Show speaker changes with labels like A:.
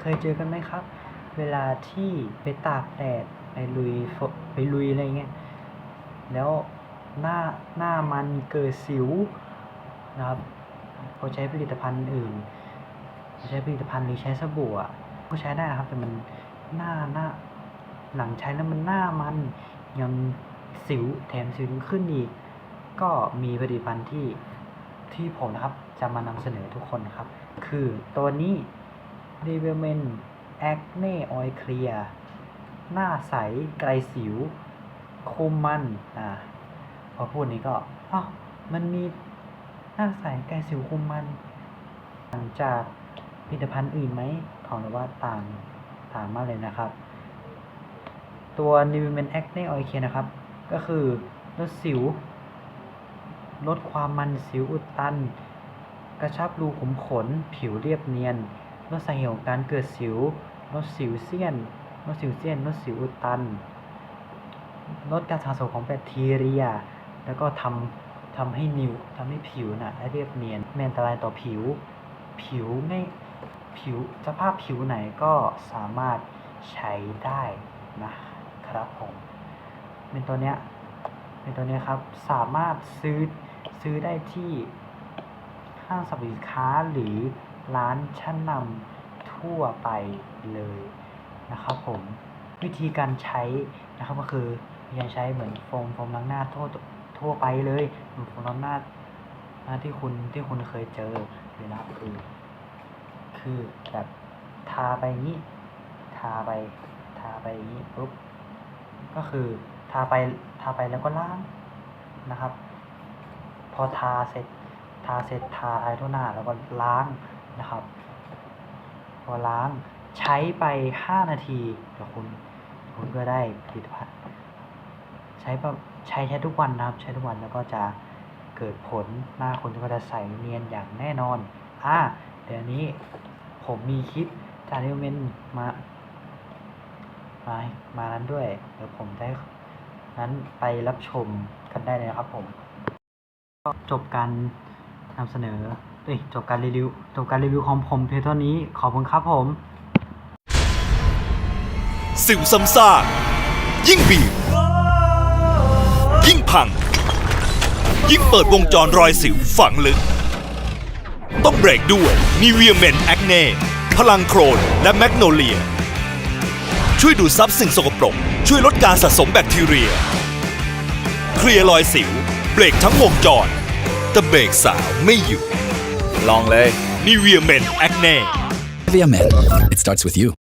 A: เคยเจอกันไหมครับ เวลาที่ไปตากแดดไปลุยฝนไปลุยอะไรเงี้ยแล้วหน้าหน้ามันเกิดสิวนะครับเขาใช้ผลิตภัณฑ์อื่นใช้ผลิตภัณฑ์หรือใช้สบู่อะก็ใช้ได้นะครับ แต่มันหน้าหน้าหลังใช้แล้วมันหน้ามันยังสิวแถมสิวยังขึ้นอีก ก็มีผลิตภัณฑ์ที่ที่ผมนะครับจะมานำเสนอทุกคนนครับ คือตัวนี้ r e v e l m e n Acne Oil Clear หน้าใสไกลสิวคมมันอ่าพอพูดนี้ก็อ้าวมันมีหน้าใสไกลสิวคมมันต่างจากผลิตภัณฑ์อื่นไหมของเราว่าต่างต่างมากเลยนะครับ ตัว n i v e m e n Acne Oil Care นะครับ ก็คือลดสิว ลดความมันสิวอุดตัน กระชับรูขุมขน ผิวเรียบเนียน ลดสาเหตุของการเกิดสิว ลดสิวเซียน ลดสิวเซียน ลดสิวอุดตัน ลดการสะสมของแบคทีเรีย แล้วก็ทำทำให้นิ้วทำให้ผิวน่ะเรียบเนียนไม่อันตรายต่อผิว ผิวไม่ผิวสภาพผิวไหนก็สามารถใช้ได้นะครับผมเป็นตัวเนี้ยเป็นตัวเนี้ยครับสามารถซื้อซื้อได้ที่ห้างสรรพสินค้าหรือ ร้านชั้นนำทั่วไปเลยนะครับผมวิธีการใช้นะครับก็คือวิธีการใช้เหมือนโฟมโฟมล้างหน้าทั่วทั่วไปเลยเหมือนโฟมล้างหน้าหน้าที่คุณที่คุณเคยเจอเลยนะครับคือคือแบบทาไปอย่างนี้ทาไปทาไปอย่างนี้ปุ๊บก็คือทาไปทาไปแล้วก็ล้างนะครับ พอทาเสร็จทาเสร็จทาทายทั่วหน้าแล้วก็ล้าง นะครับพอล้างใช้ไปห้านาทีเดี๋ยวคุณคุณก็ได้ผลิตภัณฑ์ใช้แบบใช้ใช้ทุกวันนะครับ ใช้ทุกวันแล้วก็จะเกิดผลหน้าคุณก็จะใสเนียนอย่างแน่นอนอ่าเดี๋ยวนี้ผมมีคลิปจากเรเมนมามามานั้นด้วยเดี๋ยวผมได้นั้นไปรับชมกันได้เลยนะครับผมก็จบการนำเสนอ เอ้ยจบการรีวิวจบการรีวิวของผมเพียงเท่านี้ขอบคุณครับผม
B: สิวซ้ำซากยิ่งบีบ ยิ่งพัง ยิ่งเปิดวงจรรอยสิวฝังลึก ต้องเบรกด้วย n i v e a Men Acne พลังโครนและแมกโนเลีย ช่วยดูดซับสิ่งสกปรก ช่วยลดการสะสมแบคทีเรีย เคลียร์รอยสิว เบรกทั้งวงจรแต่เบรกสาวไม่อยู่ ลองเลย n i v e a Men Acne
C: Nivea Men. It starts with you.